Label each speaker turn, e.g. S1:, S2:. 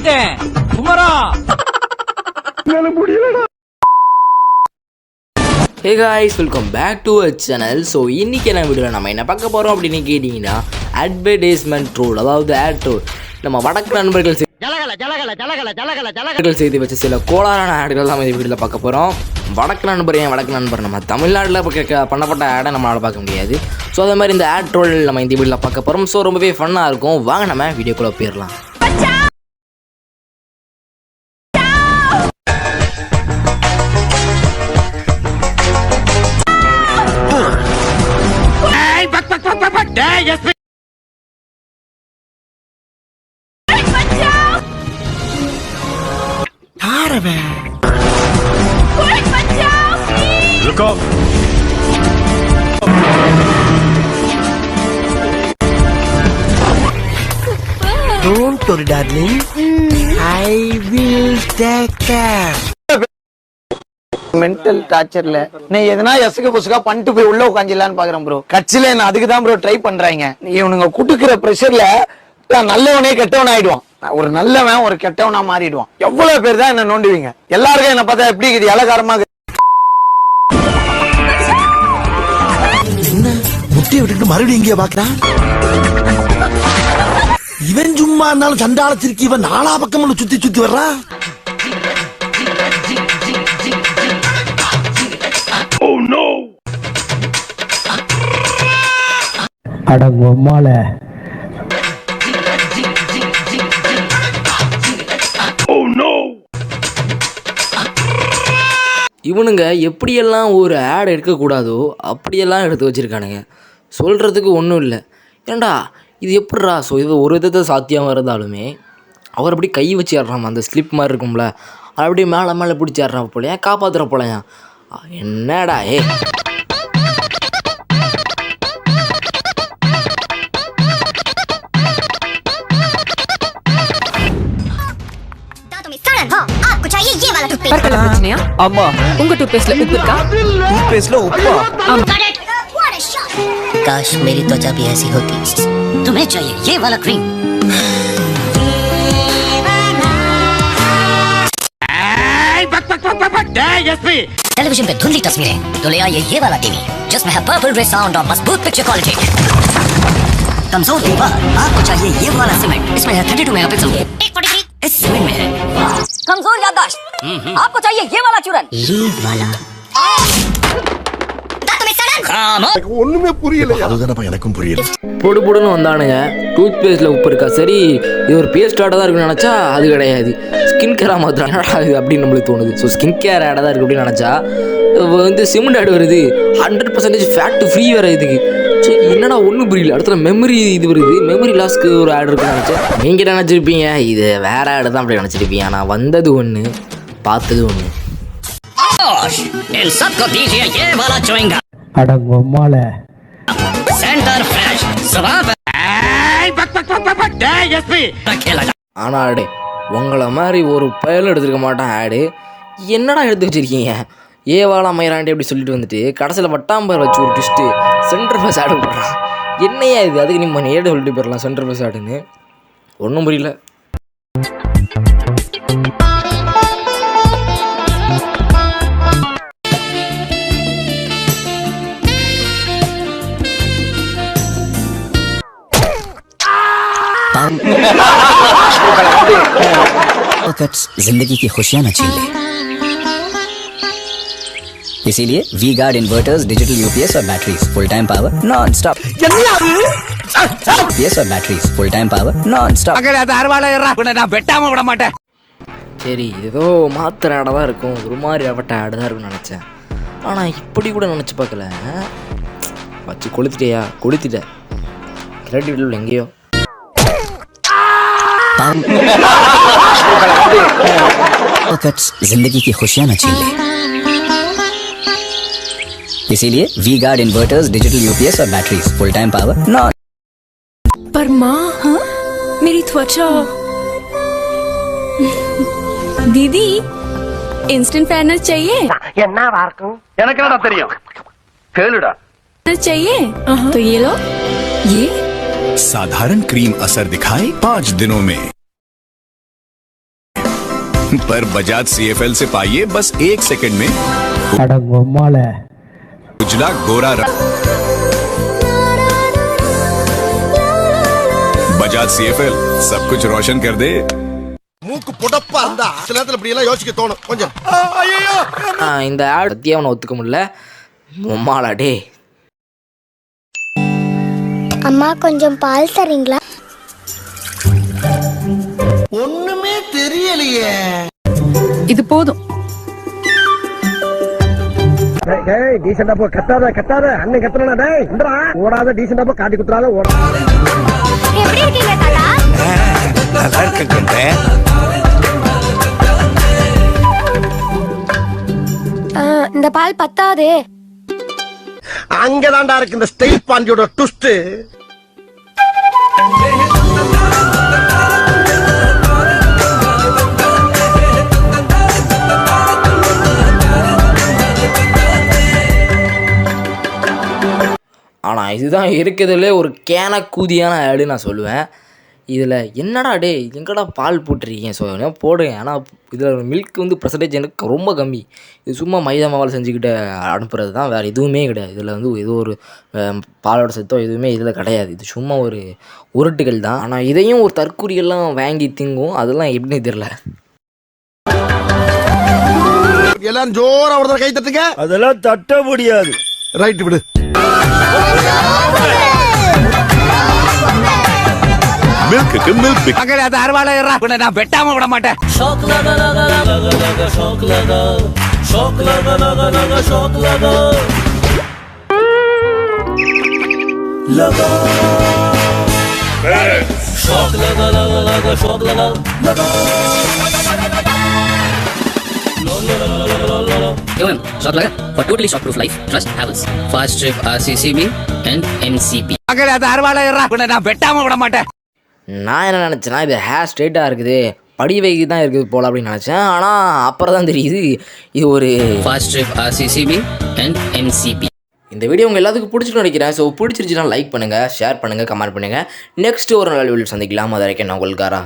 S1: மாட்டேன். குமரா.
S2: Hey guys welcome back to a channel so இன்றைக்கி என்ன வீடியோவில் நம்ம என்ன பார்க்க போகிறோம் அப்படின்னு கேட்டிங்கன்னா அட்வர்டைஸ்மெண்ட் ட்ரோல் அதாவது ஆட் ட்ரோல் நம்ம வடக்கு நண்பர்கள் நண்பர்கள் செய்து வச்ச சில கோளாறான ஆடுகள் தான் இந்த வீடியோவில் பார்க்க போகிறோம் வடக்கு நண்பர் ஏன் வடக்கு நண்பர்? நம்ம தமிழ்நாட்டில் பண்ணப்பட்ட ஆடை நம்மளால் பார்க்க முடியாது. ஸோ அதே மாதிரி இந்த ஆட் ட்ரோல் நம்ம இந்த வீடியோவில் பார்க்க போகிறோம் ஸோ ரொம்பவே ஃபன்னாக இருக்கும். வாங்க நம்ம வீடியோக்குள்ளே போயிடலாம்.
S3: Don't worry, darling. I will take care.
S4: Mental டார்ச்சர்ல நீ எதனா எசுக்கு புசுக்கா பண்ணிட்டு போய் உள்ள உட்காந்துலான்னு பாக்குறேன் ப்ரோ கட்சியில என்ன அதுக்கு தான் ப்ரோ ட்ரை பண்றாங்க இவனுங்க குடுக்கிற ப்ரெஷர்ல நான் நல்லவனே கெட்டவன் ஆயிடுவான் ஒரு நல்லவன் ஒரு கெட்டவனா மாறிடுவான். எவ்வளவு பேர் தான் என்ன நோண்டுவீங்க? எல்லாருக்கும் என்ன பார்த்தா எப்படி இருக்குது? இலகாரமா இருக்குது.
S3: என்ன? முட்டையை விட்டுட்டு மறுபடியும் இங்கே பாக்குறான் இவன் சும்மா இருந்தாலும் சண்டாளத்திற்கு இவன் நாலா பக்கம் சுத்தி சுத்தி வர்றான்
S2: இவனுங்க எப்படியெல்லாம் ஒரு ஆடு எடுக்கக்கூடாதோ அப்படியெல்லாம் எடுத்து வச்சுருக்கானுங்க சொல்கிறதுக்கு ஒன்றும் இல்லை ஏன்டா இது எப்பட்றா ஸோ இது ஒரு விதத்தை சாத்தியமாக இருந்தாலுமே அவர் அப்படி கை வச்சு ஆடுறான் அந்த ஸ்லிப் மாதிரி இருக்கும்ல அப்படியே மேலே மேலே பிடிச்சி ஆடுறான் போலையா காப்பாற்றுற போலயா என்னடா ஏ
S5: Oh! आपको चाहिए ये वाला टूथपेस्ट
S6: பற்கள பிரச்சனையா ஆமா உங்க டூத்பேஸ்ட்ல உப்பு இருக்கா
S5: Got it. What a shot.
S7: काश मेरी त्वचा भी ऐसी होती तुम्हें चाहिए ये वाला क्रीम टेलीविजन पे धुंधली तस्वीरें तो ले आइए ये वाला टीवी जिसमें है पर्पल रे साउंड और मजबूत पिक्चर क्वालिटी कमजोर दीवार आपको चाहिए ये वाला सीमेंट इसमें है 32 मेगापिक्सल
S5: एक फोर्टी थ्री
S7: इस सीमेंट में है
S6: कमजोर याददाश्त आपको चाहिए ये वाला चूरन
S7: ये वाला
S5: दांतों में सड़न
S7: खामोश
S3: அதுதானப்பா எனக்கும் புரியல
S2: பொடு பொடுன்னு வந்தானுங்க டூத் பேஸ்ட்டில் உப்பு இருக்கா சரி இது ஒரு பேஸ்ட் ஆடாக தான் இருக்குன்னு நினச்சா அது கிடையாது ஸ்கின் கேராக மாத்திரம் என்னடா இது அப்படின்னு நம்மளுக்கு தோணுது ஸோ ஸ்கின் கேர் ஆடாக தான் இருக்குது அப்படின்னு நினச்சா வந்து சிமெண்ட் ஆடு வருது ஹண்ட்ரட் பர்சன்டேஜ் ஃபேக்ட் ஃப்ரீ வேறு இதுக்கு ஸோ என்னடா ஒன்றும் புரியல. அடுத்த மெமரி இது வருது. மெமரி லாஸ்க்கு ஒரு ஆடு இருக்குன்னு நினச்சேன். நீங்கள் நினச்சிருப்பீங்க? இது வேற ஆடு தான் அப்படி நினச்சிருப்பீங்க. ஆனால் வந்தது ஒன்று பார்த்தது ஒன்று அடங்கம்மால ஆடு உங்களை மாதிரி ஒரு பயல் எடுத்துருக்க மாட்டான் ஆடு. என்னடா எடுத்து வச்சிருக்கீங்க? ஏவாளா மயிராண்டி அப்படி சொல்லிட்டு வந்துட்டு கடைசியில் வட்டாம்பர் வச்சு ஒரு ட்விஸ்ட்டு சென்டர் பஸ் ஆடு போடுறான் என்னையா இது அதுக்கு நீ நேரடி சொல்லிட்டு போயிடலாம் சென்டர் பஸ் ஆடுன்னு ஒன்றும் புரியல
S7: वक्त जिंदगी की खुशियां न छीन ले इसीलिए V Guard inverters digital UPS और batteries full time power non stop UPS और batteries full time power non stop
S1: நான் வெட்டாம விட மாட்டேன்
S2: சரி ஏதோ மாத்திர ஆடை தான் இருக்கும் ஒரு மாதிரி அவட்ட ஆடு தான் இருக்கும்னு நினச்சேன் ஆனால் இப்படி கூட நினச்சி பார்க்கல வச்சு கொளுத்திட்டியா கொளுத்திட்ட கிளட்டி விடல எங்கேயோ
S7: वक्त जिंदगी की खुशियां न छीन ले इसीलिए V guard inverters digital UPS और batteries full time power not
S6: पर माँ हाँ? मेरी त्वचा। दीदी इंस्टेंट पैनल चाहिए? चाहिए? हाँ। तो ये लो। ये?
S8: साधारण क्रीम असर दिखाए पाँच दिनों में। पर बजाज सीएफएल से पाइए बस एक सेकंड में। ઉજલા ગોરા பஜாஜ் சிஎஃப்எல் சப் குச் ரோஷன் கர் தே
S3: மூக்கு புடப்பா இருந்தா சில நேரத்துல இப்படி எல்லாம் யோசிக்க தோணும். கொஞ்சம்.
S2: இந்த ஆட் பத்தி அவனை ஒத்துக்க முடியல. உம்மாளா டே
S5: அம்மா கொஞ்சம் பால் தரீங்களா?
S3: ஒண்ணுமே தெரியலையே.
S6: இது போதும்.
S4: டீசெண்டா போ. கத்தாத கத்தாத. அண்ணன் கத்தனா டேய் இந்தடா. ஓடாத டீசெண்டா போ. காட்டி குத்துறாத ஓட.
S5: எப்படி இருக்கீங்க தாத்தா?
S3: நல்லா இருக்கேன்
S6: இந்த பால் பத்தாதே.
S3: அங்கதான்டா இருக்கு இந்த ஸ்டைல் பாண்டியோட ட்விஸ்ட்
S2: ஆனால் இதுதான் இருக்கிறதுலே ஒரு கேன கூதியான ஆடு நான் சொல்லுவேன். இதில் என்னடா டே எங்கடா பால் போட்டிருக்கீங்க ஸோ என்ன போடுங்க ஆனால் இதில் மில்க் வந்து பர்சன்டேஜ் எனக்கு ரொம்ப கம்மி. இது சும்மா மைதா மாவால் செஞ்சுக்கிட்டு அனுப்புறது தான் வேறு எதுவுமே கிடையாது. இதில் வந்து ஏதோ ஒரு பாலோட சத்தோ எதுவுமே இதில் கிடையாது. இது சும்மா ஒரு உருட்டுகள் தான். ஆனால் இதையும் ஒரு தற்கூரியெல்லாம் வாங்கி திங்கும். அதெல்லாம் எப்படின்னு தெரில
S3: எல்லாரும் ஜோரா ஒரு தடவை கை தட்டுங்க.
S4: அதெல்லாம் தட்ட முடியாது.
S3: ரைட் விடு.
S8: மில்க்குக்கு மில்க் பிக்
S1: மகளே அது அருவாளையரா உன்னை நான் வெட்டாம விட மாட்டேன்
S9: Given shot lager for totally shockproof life, trust Havels, Fast Trip RCCB and MCP.
S1: மகளே அது அருவாளையரா உன்னை நான் வெட்டாம விட மாட்டேன்
S2: நான் என்ன நினச்சேன்னா இது ஹேர் ஸ்ட்ரெயிட்டாக இருக்குது படி வைக்கு தான் இருக்குது போல அப்படின்னு நினச்சேன். ஆனால் அப்புறம் தான் தெரியுது இது ஒரு
S9: Fast Trip RCCB and MCP.
S2: இந்த வீடியோ உங்கள் எல்லாத்துக்கும் பிடிச்சிட்டு நினைக்கிறேன். ஸோ பிடிச்சிருச்சுன்னா லைக் பண்ணுங்கள் ஷேர் பண்ணுங்கள் கமெண்ட் பண்ணுங்கள் நெக்ஸ்ட் ஒரு நல்ல வீடியோ சந்திக்கலாம். அது வரைக்கும் நான் உங்களுக்காரா